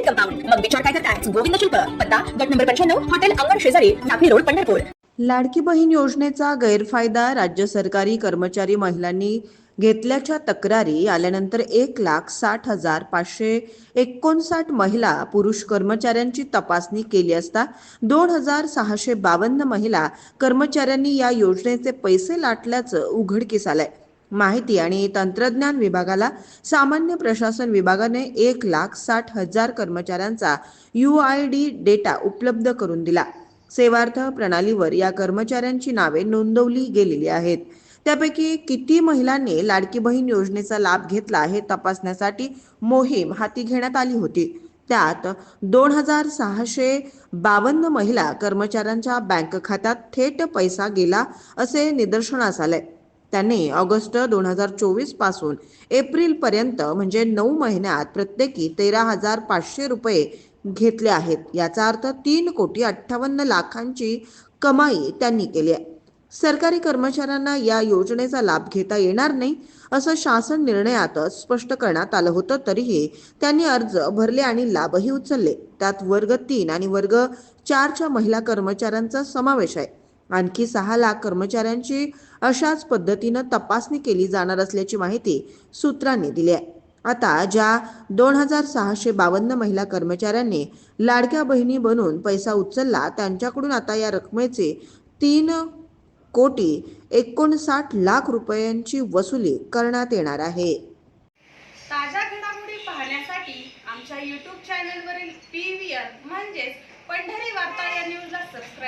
Compound मग विचार काय करताय? गोविंद शिल्प पत्ता गट नंबर पंच्याण्णव हॉटेल अंगण शेजारी नागरी रोड पंढरपूर. लाडकी बहीण योजनेचा गैरफायदा राज्य सरकारी कर्मचारी महिलांनी घेतल्याच्या तक्रारी आल्यानंतर एक लाख साठ हजार पाचशे एकोणसाठ महिला पुरुष कर्मचाऱ्यांची तपासणी केली असता दोन हजार सहाशे बावन्न महिला कर्मचाऱ्यांनी या योजनेचे पैसे लाटल्याचं उघडकीस आलंय. माहिती आणि तंत्रज्ञान विभागाला सामान्य प्रशासन विभागाने एक लाख साठ हजार कर्मचाऱ्यांचा यू आय डी डेटा उपलब्ध करून दिला. सेवार्थ प्रणालीवर या कर्मचाऱ्यांची नावे नोंदवली गेलेली आहेत. त्यापैकी किती महिलांनी लाडकी बहीण योजनेचा लाभ घेतला हे तपासण्यासाठी मोहीम हाती घेण्यात आली होती. त्यात दोन हजार सहाशे बावन्न महिला कर्मचाऱ्यांच्या बँक खात्यात थेट पैसा गेला असे निदर्शनास आले. त्यांनी ऑगस्ट दोन हजार चोवीसपासून एप्रिल पर्यंत म्हणजे नऊ महिन्यात प्रत्येकी तेरा हजार पाचशे रुपये घेतले आहेत. याचा अर्थ तीन कोटी अठ्ठावन्न लाखांची कमाई त्यांनी केली आहे. सरकारी कर्मचाऱ्यांना या योजनेचा लाभ घेता येणार नाही असं शासन निर्णयात स्पष्ट करण्यात आलं होतं. तरीही त्यांनी अर्ज भरले आणि लाभही उचलले. त्यात वर्ग तीन आणि वर्ग चारच्या महिला कर्मचाऱ्यांचा समावेश आहे. आणखी सहा लाख कर्मचाऱ्यांची अशाच पद्धतीनं तपासणी केली जाणार असल्याची माहिती सूत्रांनी दिली आहे. आता ज्या दोन हजार सहाशे बावन्न महिला कर्मचाऱ्यांनी लाडक्या बहिणी बनून पैसा उचलला त्यांच्याकडून आता या रकमेचे तीन कोटी एकोणसाठ लाख रुपयांची वसुली करण्यात येणार आहे. ताज्या घडामोडी पाहण्यासाठी आमच्या यूट्यूब चॅनलवरील पी व्ही आर म्हणजेच पंढरी वार्ता या न्यूजला सबस्क्राईब